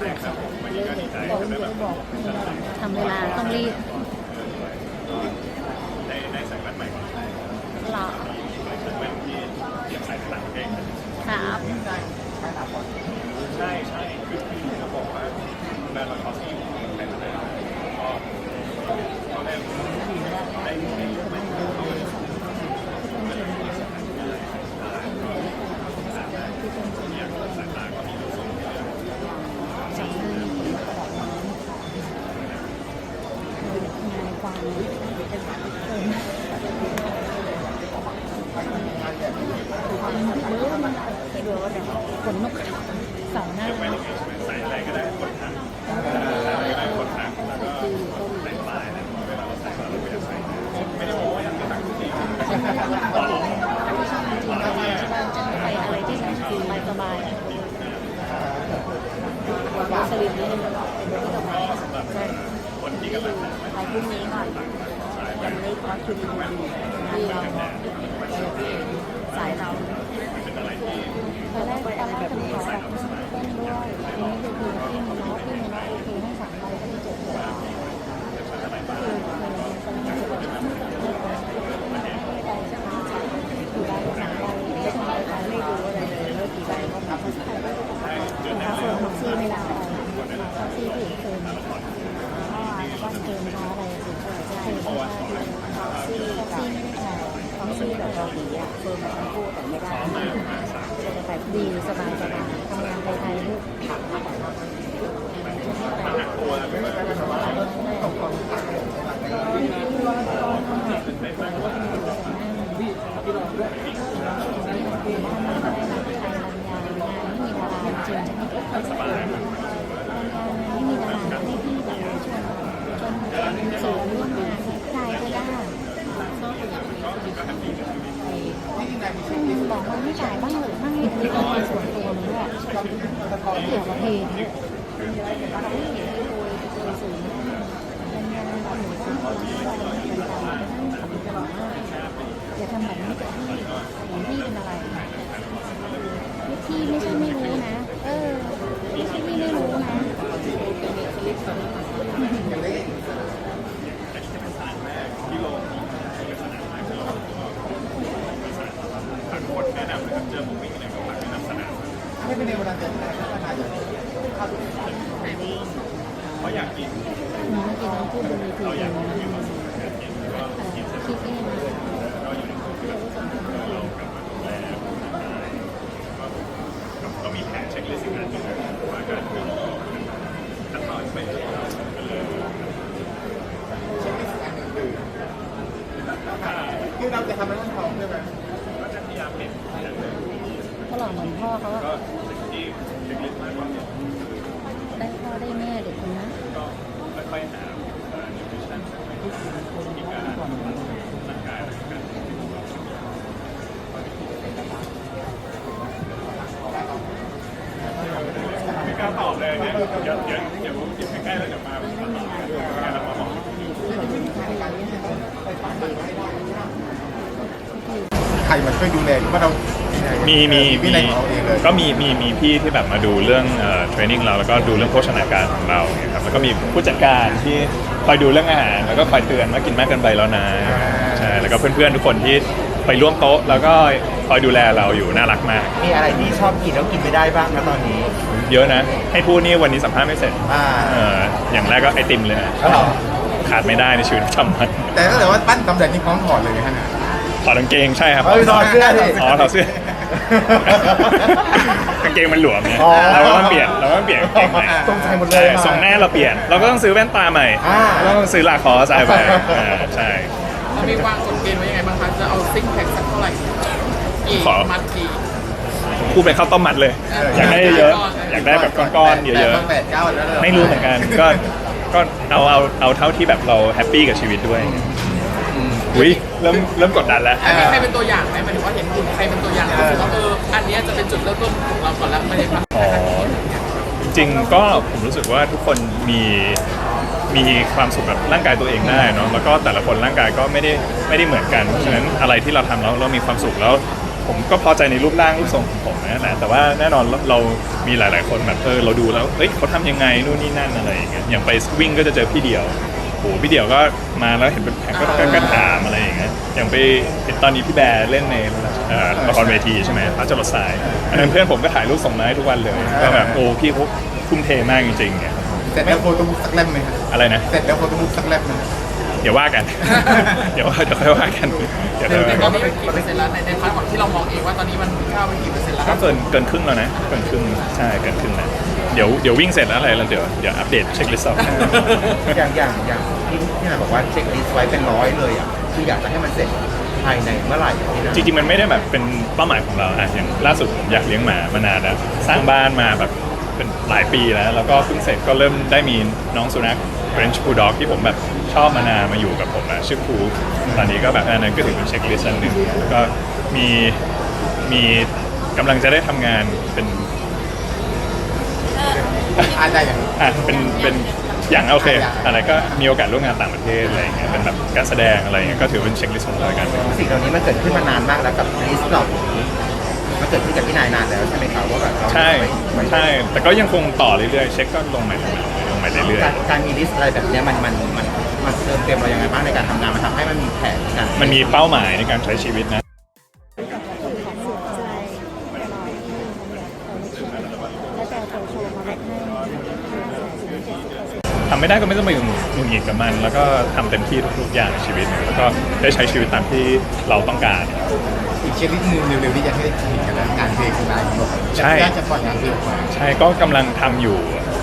พี่บอกเขาบอกบอกบอกทำเวลาต้องรีบ ได้ได้ใส่แว่นใหม่ก่อน หรอ แว่นที่อยากใส่ต่างประเทศ ครับ ใช่ใช่คือพี่เขาบอกว่าแบรนด์ลาคอสที่อยู่ในประเทศไทยก็ก็ได้ได้ได้เยอะมากสายตาก็มีรู้สึก จำได้ผลกระดาษน้ำงานความเออที่รู้ว่าข นนกเสาหน้าไม่ได้ไงใช่ไหมใส่อะไรก็ได้กดทันอะไรก็ได้กดทันแล้วก็ใส่ปลายนะเวลาเราใส่เราไม่ได้ใส่ไม่ได้บอกว่าอยากจะตักทุกทีไม่ชอบจริงๆเราจะไปอะไรที่มันสบายสบายๆวาสลินนี่เป็นที่ต่อไปใช่คนที่กำลังไปพรุ่งนี้ก่อนยังไม่คอสชุดที่เราสายเราเป็นอะไรที่ ตอนแรกตอนแรกจะมีขอแบบเต้นด้วยทีนี้คือที่มันน้อยที่มันน้อยโอเคให้สามใบก็มีเจ็ดใบคือคือตอนนี้จะแบบกี่ใบสามใบไม่ทำอะไรไม่รู้อะไรเลยแล้วกี่ใบก็มาเขาใส่เขาเฟิร์มท็อกซี่ไม่ลาไปท็อกซี่ผู้หญิงเฟิร์มก็ก็เฟิร์มเขาอะไรสิเฟิร์มเขาท็อกซี่ท็อกซี่ไม่ได้ใช้ท็อกซี่แบบเกาหลีอะเฟิร์มทั้งคู่แต่ไม่ได้แบบดีสบายสบายทำงานไทยๆลูกผักผัก ตัวไม่ว่าจะเป็นอะไร สบายไม่มีดาราให้พี่แบบชวนชวนสื่อร่วมงานใครก็ได้บอกว่าไม่จ่ายบ้างหรือไม่อันนี้เป็นส่วนตัวมันด้วยเกี่ยวกับเพลง อย่าทำแบบนี้กับพี่ของพี่เป็นอะไรพี่ไม่ใช่ไม่รู้นะ เออไม่ใช่พี่ไม่รู้นะที่โลกทางคนแนะนำนะครับเจอผมวิ่ง ไม่เป็นในเวลาเดินทางก็มาอยู่เพราะอยากกินหนูเมื่อกี้น้องพูดบนเวทีเองนะคิดเองนะก็มีแผนเช็คลิสต์งานอยู่ว่าการคือขั้นตอนไม่ได้ก็เลยคือเราจะทำให้ต้องท้องใช่ไหมก็จะพยายามเน้นอย่างหนึ่งก็หล่อเหมือนพ่อเขาอะก็สิ่งที่เช็คลิสต์มากกว่า ได้พ่อได้แม่เด็กคนนั้น ก็ค่อยๆหานิวทริชั่นมีการร่างกายอะไรกันไม่ กล้าตอบเลยเนี่ยเดี๋ยวเดี๋ยวเดี๋ยวเดี๋ยวใกล้ๆแล้วเดี๋ยวมางานเรามาบอกใครมาช่วยดูแลหรือว่าเรามีมีวิมีนัยของเราเองเลยก็มีมีมีพี่ที่แบบมาดูเรื่องเอ่อเทรนนิ่งเราแล้วก็ดูเรื่องโภชนาการของเราเนี่ยครับแล้วก็มีผู้จัดการที่คอยดูเรื่องอาหารแล้วก็คอยเตือนว่ากินมากเกินไปแล้วนะใช่แล้วก็เพื่อนๆทุกคนที่ไปร่วมโต๊ะแล้วก็ คอยดูแลเราอยู่น่ารักมาก มีอะไรที่ชอบกินแล้วกินไม่ได้บ้างนะตอนนี้ เยอะนะ ให้พูดนี่วันนี้สัมภาษณ์ไม่เสร็จอ่า เอออย่างแรกก็ไอติมเลยนะอ๋อเหรอขาดไม่ได้ในชีวิตประจำวันแต่ก็แต่ว่าปั้นสำเร็จนี่พร้อมถอดเลยนะฮะถอดกางเกงใช่ครับ เฮ้ยถอดเสื้อดิ อ๋อถอดเสื้อ กางเกงมันหลวมเนี่ยอ๋อเราก็ต้องเปลี่ยนเราก็ต้องเปลี่ยนกางเกงใหม่ตรงใจหมดเลยใช่ทรงหน้าเราเปลี่ยน เราก็ต้องซื้อแว่นตาใหม่อ่า เราต้องซื้อลาคอสใส่ไปอ่าใช่ เรามีวางกฎเกณฑ์ไว้ยังไงบ้างคะ จะเอาซิกแพคสั กเท่าไหร่กี่ขอ มัดกี่ พูดเป็นข้าวต้มมัดเลย อยากได้เยอะอยากได้แบบก้อนๆเยอะแปดเก้าแล้วๆไม่รู้เหมือนกัน ก็ก็เอาเอาเอาเท่าที่แบบเราแฮปปี้กับชีวิตด้วยอุ้ยเริ่มเริ่มกดดันแล้วมีใครเป็นตัวอย่างไหมหมายถึงว่าเห็นคุณใครเป็นตัวอย่างรู้สึกว่าเอออันเนี้ยจะเป็นจุดเริ่มต้นของเราก่อนแล้วไม่ได้ปะอ๋อจริงๆก็ผมรู้สึกว่าทุกคนมีมีความสุขกับร่างกายตัวเองได้เนาะแล้วก็แต่ละคนร่างกายก็ไม่ได้ไม่ได้เหมือนกันเพราะฉะนั้นอะไรที่เราทำแล้วเรามีความสุขแล้ว ผมก็พอใจในรูปร่างรูปทรงของผมนะแหละแต่ว่าแน่นอนเราเรามีหลาย ๆ คนแบบเออเราดูแล้วเฮ้ยเขาทำยังไงนู่นนี่นั่นอะไรอย่างเงี้ยอย่างไปวิ่งก็จะเจอพี่เดียวโอ้โหพี่เดียวก็มาแล้วเห็นเป็นแพ็คก็ก็ก็ถามอะไรอย่างเงี้ยอย่างไปเห็นตอนนี้พี่แบร์เล่นในเอ่อละครเวทีใช่ไหมพระจรดสายอันนั้นเพื่อนผมก็ถ่ายรูปส่งมาให้ทุกวันเลยก็แบบโอ้พี่เขาทุ่มเทมากจริงๆเนี่ยเสร็จแล้วโฟโต้บุ๊กสักเล่มไหมครับอะไรนะ เสร็จแล้วโฟโต้บุ๊กสักเล่มไหม เดี๋ยวว่ากัน เดี๋ยวว่าเดี๋ยวค่อยว่ากันเดี๋ยวค่อยว่าต่กันตอนนี้กี่เปอร์เซ็นต์แล้วในในพาร์ทของที่เรามองเองว่าตอนนี้มันก้าวไปกี่เปอร์เซ็นต์แล้วก็เกินเกินครึ่งแล้วนะเกินครึ่งใช่เกินครึ่งแล้วเดี๋ยวเดี๋ยววิ่งเสร็จแล้วอะไรแล้วเดี๋ยวเดี๋ยวอัปเดตเช็คลิสต์เอาอย่างอย่างอย่างที่ที่นายบอกว่าเช็คลิสต์ไว้เป็นร้อยเลยอะคืออยากจะให้มันเสร็จภายในเมื่อไหร่อะพี่นะจริงๆมันไม่ได้แบบเป็นเป้าหมายของเราอะอย่างล่าสุดผมอยากเลี้ยงหมามานานแล้วสร้างบ้านมาแบบเป็นหลายปีแล้ว แล้วก็เพิ่งเสร็จก็เริ่มได้มีน้องสุนัข French Bulldog ที่ผมแบบชอบมานานมาอยู่กับผมอะชื่อครูตอนนี้ก็แบบอันนั้นก็ถือเป็นเช็คลิสต์อันหนึ่งก็มีมีกำลังจะได้ทำงานเป็นอาจจะอย่างอะเป็นเป็นอย่างโอเคอะไรก็มีโอกาสร่วมงานต่างประเทศอะไรอย่างเงี้ยเป็นแบบการแสดงอะไรอย่างเงี้ยก็ถือเป็นเช็คลิสต์ของเราแล้วกัน สิ่งเหล่านี้มันเกิดขึ้นมานานมากแล้วกับลิสต์เหล่านี้มันเกิดขึ้นกับพี่นายนานแล้วใช่ไหมครับว่าแบบเราใช่ไม่ใช่ แต่ก็ยังคงต่อเรื่อยๆ เช็คก็ลงใหม่ลงใหม่ลง ใหม่เรื่อยการการมีลิสต์อะไรแบบเนี้ยมันมันมันมันเติมเต็มเรายังไงบ้างในการทำงานมันทำให้มันมีแผนกันๆ มันมีเป้าหมายในการใช้ชีวิตนะคือของเสียใจตลอดที่มันอยากเอาในชีวิตแล้วแต่โชว์โชว์มาลดให้เสียชีวิตเจ็ดสิบเปอร์เซ็นต์ทำไม่ได้ก็ไม่ต้องไปหงุดหงิดกับมัน แล้วก็ทำเต็มที่ทุกๆอย่างในชีวิตแล้วก็ได้ใช้ชีวิตตามที่เราต้องการ อีกเช็คลิสต์หนึงเร็วๆนี้จะให้ได้เห็นกันแล้วงานเพลงของนายบอกใช่น่าจะปล่อยงานเพลงออกมา ใช่ก็กำลังทำอยู่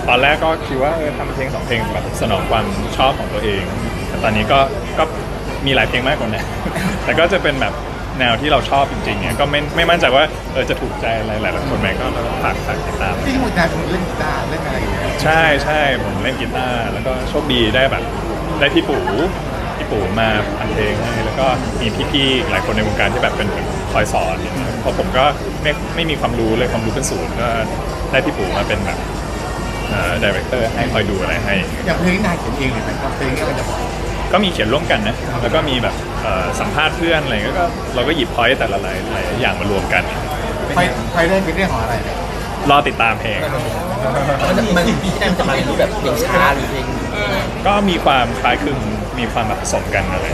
ตอนแรกก็คิดว่าเออทำเพลงสองเพลงแบบสนองความชอบของตัวเอง แต่ตอนนี้ก็ก็มีหลายเพลงมากกว่านั้น แต่ก็จะเป็นแบบแนวที่เราชอบจริงๆเนี่ยก็ไม่ไม่มั่นใจว่าเออจะถูกใจอะไรหลายๆคนไหมก็ฝากฝากติดตาม พี่มุดนายผมเล่นกีตาร์เล่นอะไรอย่างเงี้ยใช่ใช่ผมเล่นกีตาร์แล้วก็โชคดีได้แบบได้พี่ปู่พี่ปู่มาทำเพลงให้แล้วก็มีพี่ๆหลายคนในวงการที่แบบเป็นคอยสอนเพราะผมก็ไม่ไม่มีความรู้เลยความรู้เป็นศูนย์ก็ได้พี่ปู่มาเป็นแบบ ดีเรคเตอร์ให้คอยดูอะไรให้ อย่างเพลงนี้นายเขียนเองเลยไหมครับเพลงนี้มันจะก็มีเขียนร่วมกันนะ แล้วก็มีแบบเอ่อสัมภาษณ์เพื่อนอะไรเงี้ยก็เราก็หยิบพอยต์แต่ละหลายหลายอย่างมารวมกัน ไฟไฟได้เป็นเรื่องของอะไรเนี่ยรอติดตามเพลงมันจะมันพี่แอมจะมาในรูปแบบเพลงช้าหรือเพลงก็มีความคล้ายคลึงมีความแบบผสมกันอะไร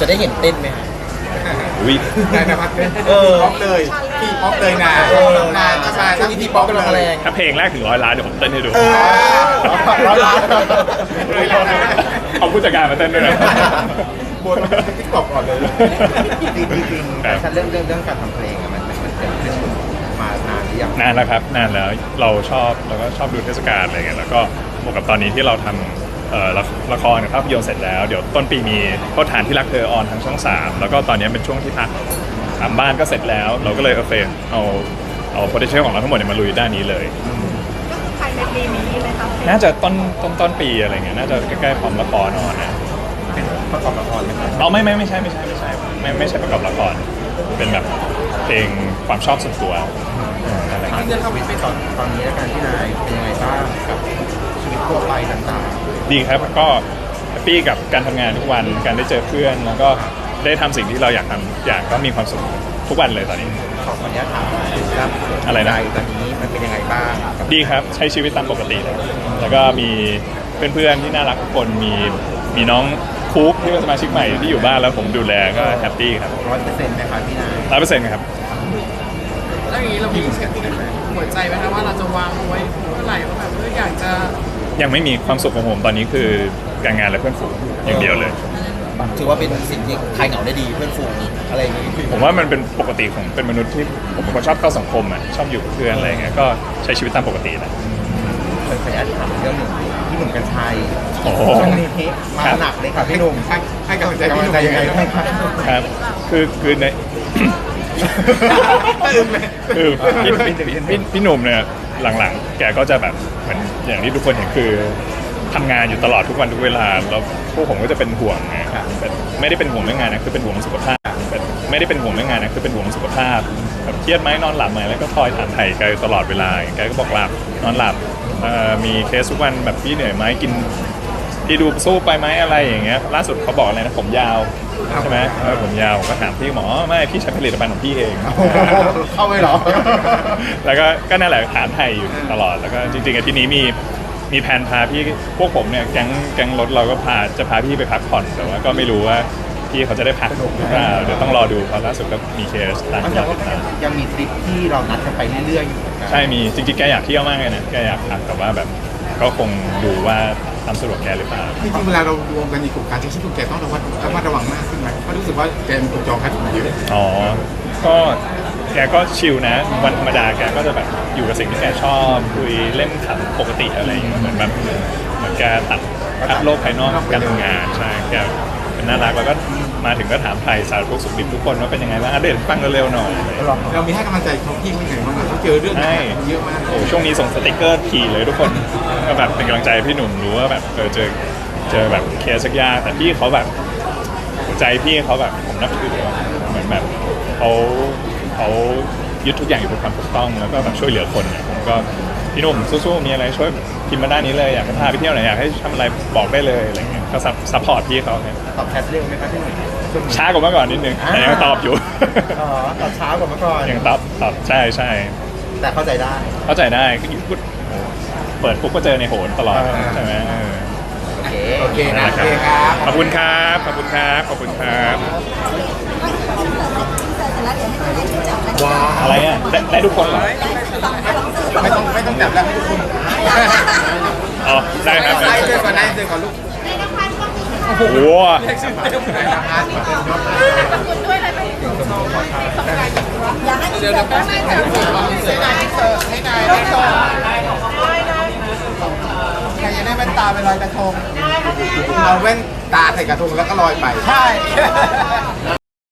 จะได้เห็นเต้นไหมฮะอุ้ ยนายนภัสเป็นเออป๊อปเลยพี่ป๊อปเลยนะเออนายจะมาช่วงนี้พี่ป๊อปกำลังแรงถ้าเพลงแรกถึงร้อยล้านเดี๋ยวผมเต้นให้ดูเออร้อยล้านเอาผู้จัดการมาเต้นด้วยนะบนติ๊กต็อกก่อนเลยจริงจริงครับฉันเรื่องเรื่องเรื่องการทำเพลงอะมันมันมันเกิดขึ้นมานานหรือยังนานแล้วครับนานแล้วเราชอบเราก็ชอบดูเทศกาลอะไรเงี้ยแล้วก็บวกกับตอนนี้ที่เราทำ เอ่อละละครกับภาพยนตร์เสร็จแล้ว เดี๋ยวต้นปีมีโทษฐานที่รักเธอออนทางช่อง 3 แล้วก็ตอนนี้เป็นช่วงที่พักทำบ้านก็เสร็จแล้ว เราก็เลยโอเคเอาเอา potential ของเราทั้งหมดเนี่ยมาลุยด้านนี้เลยภายในปีนี้เลยครับน่าจะต้นต้นต้นปีอะไรเงี้ยน่าจะใกล้ๆพร้อมละครออนนะเป็นประกอบละครเลยครับเราไม่ไม่ไม่ใช่ไม่ใช่ไม่ใช่ไม่ไม่ใช่ประกอบละครเป็นแบบเพลงความชอบส่วนตัวนั่นแหละครับเรื่องชีวิตตอนตอนนี้แล้วกันที่นายเป็นยังไงบ้างกับชีวิต ทั่วไปต่างดีครับก็แฮปปี้กับการทำงานทุกวันการได้เจอเพื่อน แล้วก็ได้ทำสิ่งที่เราอยากทำอยากก็มีความสุขทุกวันเลยตอนนี้ๆขอขออนุญาตถามครับอะไรนะตอนนี้มันเป็นยังไงบ้างกับดีครับใช้ชีวิตตามปกติเลยแล้วก็มีเพื่อนๆที่น่ารักทุกคนมีมีน้องคูปที่เป็นสมาชิกใหม่ที่อยู่บ้านแล้วผมดูแลก็แฮปปี้ครับร้อยเปอร์เซ็นต์นะครับพี่นายร้อยเปอร์เซ็นต์ครับแล้วอย่างนี้เรามีหัวใจไหมคะว่าเราจะวางเอาไว้เมื่อไหร่ว่าแบบเอออยากจะ ยังไม่มีความสุขของผมตอนนี้คือการงานและเพื่อนฝูงอย่างเดียวเลย ถือว่าเป็นสิ่งที่คลายเหงาได้ดีเพื่อนฝูงอะไรอย่างนี้ผมว่ามันเป็นปกติของเป็นมนุษย์ที่ผมเป็นคนชอบเข้าสังคมอะชอบอยู่กับเพื่อนอะไรอย่างเงี้ยก็ใช้ชีวิตตามปกติแหละเคยขออนุญาตถามเรื่องหนึ่งพี่หนุ่มกัญชัยโอ้โหช่วงนี้มาหนักเลยครับพี่หนุ่มให้ให้กำลังใจพี่หนุ่มยังไงบ้างครับครับคือคือในคือพี่พี่พี่พี่หนุ่มเนี่ย หลังๆ แกก็จะแบบเหมือนอย่างที่ทุกคนเห็นคือทำงานอยู่ตลอดทุกวันทุกเวลา แล้วพวกผมก็จะเป็นห่วงไงแบบไม่ได้เป็นห่วงเรื่องงานนะคือเป็นห่วงสุขภาพแบบไม่ได้เป็นห่วงเรื่องงานนะคือเป็นห่วงสุขภาพแบบเครียดไหมนอนหลับไหมแล้วก็คอยถามไถ่แกตลอดเวลาแกก็บอกหลับนอนหลับเอ่อมีเคสทุกวันแบบพี่เหนื่อยไหมกินพี่ดูสู้ไปไหมอะไรอย่างเงี้ยล่าสุดเขาบอกอะไรนะผมยาว ใช่ไหมเออผมยาวผมก็ถามพี่หมออ๋อไม่พี่ใช้ผลิตภัณฑ์ของพี่เองโอ้โหเข้าไปเหรอ แล้วก็ก็นั่นแหละถามไทยอยู่ตลอดแล้วก็จริงๆอาที่นี้มีมีแผนพาพี่พวกผมเนี่ยแก๊งแก๊งรถเราก็พาจะพาพี่ไปพักผ่อนแต่ว่าก็ไม่รู้ว่าพี่เขาจะได้พักหรือเปล่าเดี๋ยวต้องรอดูเพราะล่าสุดก็มีเคสตามมันที่จะเราว่าติดตามยังมีทริปที่เรานัดกันไปเรื่อยๆอยู่เหมือนกันใช่มีจริงๆแกอยากเที่ยวมากเลยนะแกอยากพักแต่ว่าแบบก็คงดูว่าตามสะดวกแกหรือเปล่า จริงๆเวลาเรารวมกันในกลุ่มการใช้ชีวิตกลุ่มแกต้องระวัดระมัดระวังมาก สึกว่าแกมีคนจองแพ็คมาเยอะอ๋อ ก็แกก็ชิลนะ วันธรรมดาแกก็จะแบบอยู่กับสิ่งที่แกชอบคุยเล่นขำปกติอะไรอย่างเงี้ยเหมือนแบบเหมือนแกตัดตัดโลกภายนอกการทำงานใช่แกเป็นน่ารักแล้วก็มาถึงก็ถามไทยสารทุกข์สุขดิบทุกคนว่าเป็นยังไงบ้างอะเดี๋ยวฟังเร็วๆหน่อยอะไรอย่างเงี้ยเรามีให้กำลังใจเขาพี่ว่าไงบ้างอะเขาเจอเรื่องใช่เยอะมากโอ้ช่วงนี้ส่งสติกเกอร์ถี่เลยทุกคนก็แบบเป็นกำลังใจให้พี่หนุ่มรู้ว่าแบบเออเจอเจอแบบเคสสักอยางแต่พี่เขาแบบหัว ใจพี่เขาแบบผมนับถืออะเหมือนแบบเขาเขายึดทุกอย่างอยู่บนความถูกต้องแล้วก็แบบช่วยเหลือคนเนี่ยผมก็พี่หนุ่มสู้ๆมีอะไรช่วยพิมพ์มาด้านนี้เลยอยากจะพาไปเที่ยวไหนอยากให้ทำอะไรบอกได้เลยอะไรเงี้ยก็ซัพพอร์ตพี่เขาเนี่ยตอบแชทเร็วไหมครับพี่หนุ่มช่วงนี้ช้ากว่าเมื่อก่อนนิดนึงแต่ยังตอบอยู่อ๋อตอบช้ากว่าเมื่อก่อนยังตอบตอบใช่ใช่แต่เข้าใจได้ เข้าใจได้ก็อยู่พูดโอ้เปิดปุ๊บก็เจอในโหนตลอดอ่าใช่ไหมเออ โอเคโอเคนะโอเคครับ ขอบคุณครับ ขอบคุณครับ ขอบคุณครับอะไรอะได้ได้ทุกคนเหรอไม่ต้องไม่ต้องจับแล้วให้ทุกคนอ๋อ ได้ครับไล่เจอก่อนไล่เจอก่อนลูกโอ้โหเดี๋ยวเดี๋ยวแป๊บนึงค่ะให้นายเสิร์ฟให้นายได้ชมใครจะได้แว่น ตาไปลอยกระทง เอาแว่นตาใส่กระทงแล้วก็ลอยไป ใช่